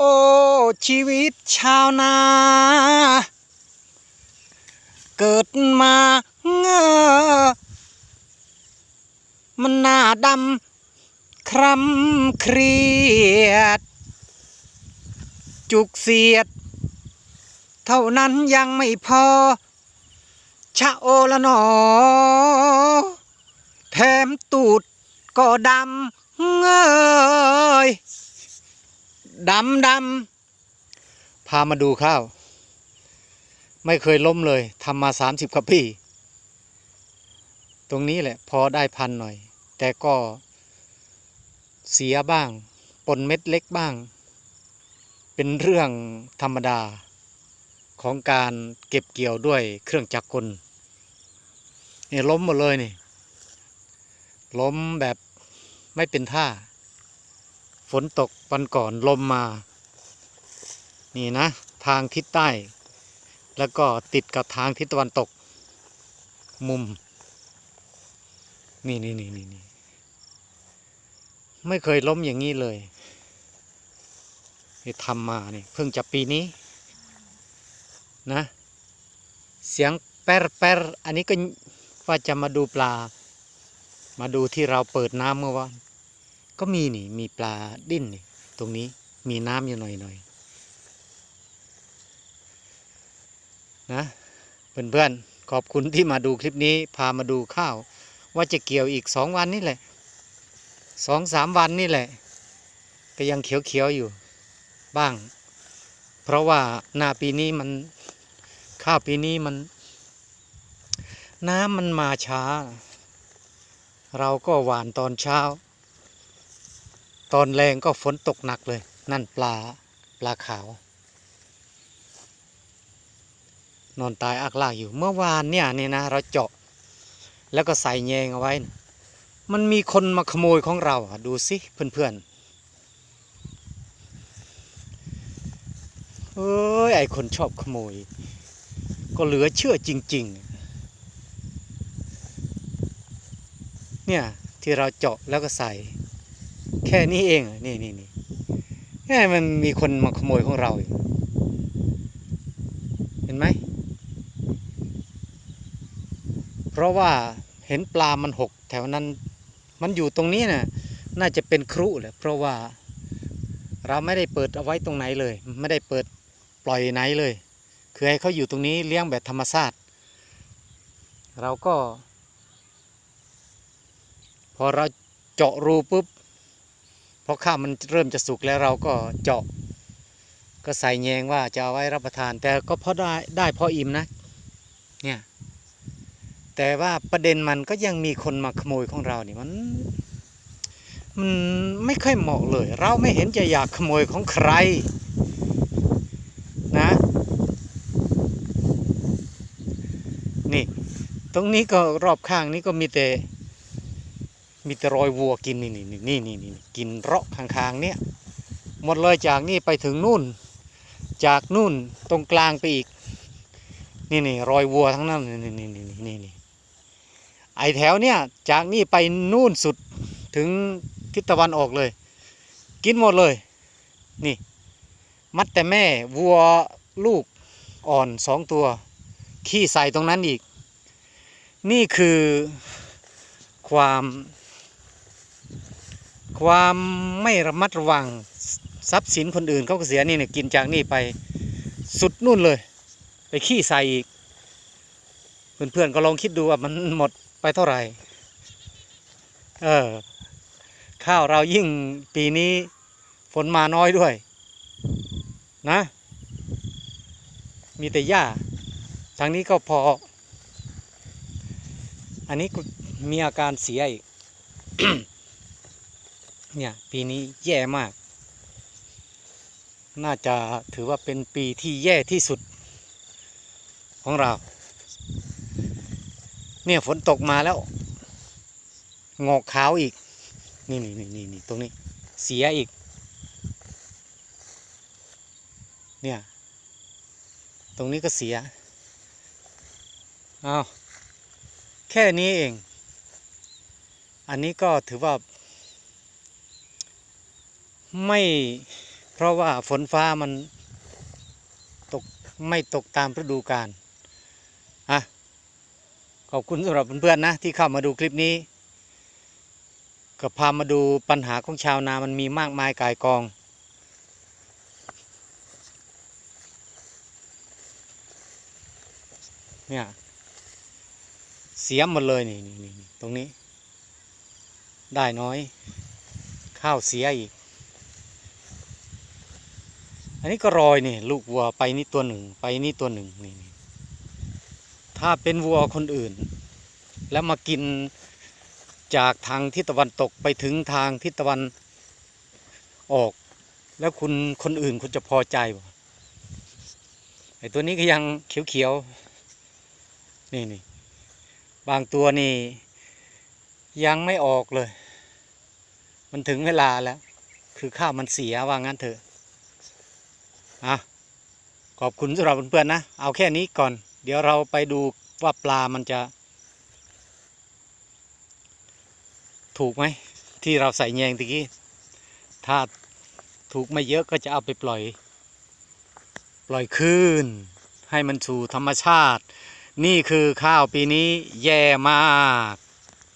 โอ้ ชีวิตชาวนา เกิดมาเงอมันหน้าดำ คร่ำเครียด จุกเสียด เท่านั้นยังไม่พอ ชะโอละหนอ แถมตูดก็ดำเงย ดำดำพามาดูข้าว ไม่เคยล้มเลยทำมาสามสิบกว่าปีตรงนี้แหละพอได้พันหน่อย แต่ก็เสียบ้าง ปนเม็ดเล็กบ้าง เป็นเรื่องธรรมดาของการเก็บเกี่ยวด้วยเครื่องจักรกลนี่ล้มหมดเลยนี่ ล้มแบบไม่เป็นท่า ฝนตกวันก่อนลมมา นี่นะ ทางทิศใต้ แล้วก็ติดกับทางทิศตะวันตก มุม นี่นี่นี่นี่นไม่เคยล้มอย่างนี้เลยที่ทำมานี่เพิ่งจะปีนี้ นะ เสียงแปรแปรอันนี้ก็ว่าจะมาดูปลา มาดูที่เราเปิดน้ำเมื่อวาน ก็มีนี่ มีปลาดิ้นนี่ ตรงนี้มีน้ำอยู่หน่อยหน่อยนะเพื่อนเพื่อนๆขอบคุณที่มาดูคลิปนี้พามาดูข้าว ว่าจะเกี่ยวอีกสองวันนี่แหละสองสามวันนี่แหละ ก็ยังเขียวๆอยู่บ้าง เพราะว่านาปีนี้มันข้าวปีนี้มัน น้ำมันมาช้า เราก็หวานตอนเช้า ตอนแรงก็ฝนตกหนักเลย นั่นปลาปลาขาว นอนตายอักลากอยู่เมื่อวานเนี่ยนี่นะ เราเจาะ แล้วก็ใส่แยงเอาไว้ มันมีคนมาขโมยของเราดูสิเพื่อนๆเอ้ยไอคนชอบขโมย ก็เหลือเชื่อจริง ๆ เนี่ยที่เราเจาะแล้วก็ใส่ แค่นี้เอง นี่นี่นี่แค่มันมีคนมาขโมยของเราอีกเห็นไหม เพราะว่าเห็นปลามันหก แถวนั้น มันอยู่ตรงนี้น่ะ น่าจะเป็นครุแหละ เพราะว่าเราไม่ได้เปิดเอาไว้ตรงไหนเลย ไม่ได้เปิดปล่อยไหนเลย คือให้เขาอยู่ตรงนี้เลี้ยงแบบธรรมชาติ เราก็ พอเราเจาะรูปุ๊บ พอข้าวมันเริ่มจะสุกแล้วเราก็เจาะ ก็ใส่แยงว่าจะเอาไว้รับประทาน แต่ก็พอได้ได้พออิ่มนะเนี่ยแต่ว่าประเด็นมันก็ยังมีคนมาขโมยของเรานี่มันมันไม่ค่อยเหมาะเลย เราไม่เห็นจะอยากขโมยของใครนะนี่ ตรงนี้ก็รอบข้างนี้ก็มีแต่ มีแต่รอยวัวกินนี่นี่นี่นี่นี่กินเราะข้างๆเนี่ยหมดเลยจากนี่ไปถึงนู่น จากนู่นตรงกลางไปอีก นี่นี่รอยวัวทั้งนั้นนี่นี่นี่นี่นี่ไอแถวเนี่ยจากนี่ไปนู่นสุดถึงทิศตะวันออกเลย กินหมดเลย นี่ มัดแต่แม่วัวลูกอ่อนสองตัว ขี้ใส่ตรงนั้นอีก นี่คือความ ความไม่ระมัดระวังทรัพย์สินคนอื่นเขาก็เสียนี่เนี่ยกินจากนี่ไปสุดนู่นเลย ไปขี้ใส่อีก เพื่อนๆก็ลองคิดดูว่ามันหมดไปเท่าไหร่ เออ ข้าวเรายิ่งปีนี้ฝนมาน้อยด้วย นะ มีแต่หญ้าทางนี้ก็พอ อันนี้มีอาการเสียอีก เนี่ยปีนี้แย่มาก น่าจะถือว่าเป็นปีที่แย่ที่สุดของเรา เนี่ยฝนตกมาแล้ว งอกขาวอีก นี่นี่นี่นี่นี่ตรงนี้ เสียอีก เนี่ย ตรงนี้ก็เสีย เอาแค่นี้เอง อันนี้ก็ถือว่า ไม่เพราะว่าฝนฟ้ามันตกไม่ตกตามฤดูกาลอะขอบคุณสำหรับเพื่อนๆนะที่เข้ามาดูคลิปนี้ ก็พามาดูปัญหาของชาวนามันมีมากมายกายกอง เนี่ย เสียหมดเลยนี่นี่ตรงนี้ ได้น้อย ข้าวเสียอีก นนี้ก็รอยนี่ลูกวัวไปนี่ตัวหนึ่ง ไปนี่ตัวหนึ่งนี่นี่ถ้าเป็นวัวคนอื่น แล้วมากินจากทางทิศตะวันตกไปถึงทางทิศตะวันออก แล้วคุณคนอื่นคุณจะพอใจบ่ไอตัวนี้ก็ยังเขียวๆนี่นี่บางตัวนี่ยังไม่ออกเลย มันถึงเวลาแล้ว คือข้าวมันเสียว่างั้นเถอะ อะขอบคุณสำหรับเพื่อนๆนะ เอาแค่นี้ก่อน เดี๋ยวเราไปดูว่าปลามันจะ ถูกไหม ที่เราใส่แยงตะกี้ ถ้าถูกไม่เยอะก็จะเอาไปปล่อย ปล่อยคืน ให้มันสู่ธรรมชาติ นี่คือข้าวปีนี้แย่มาก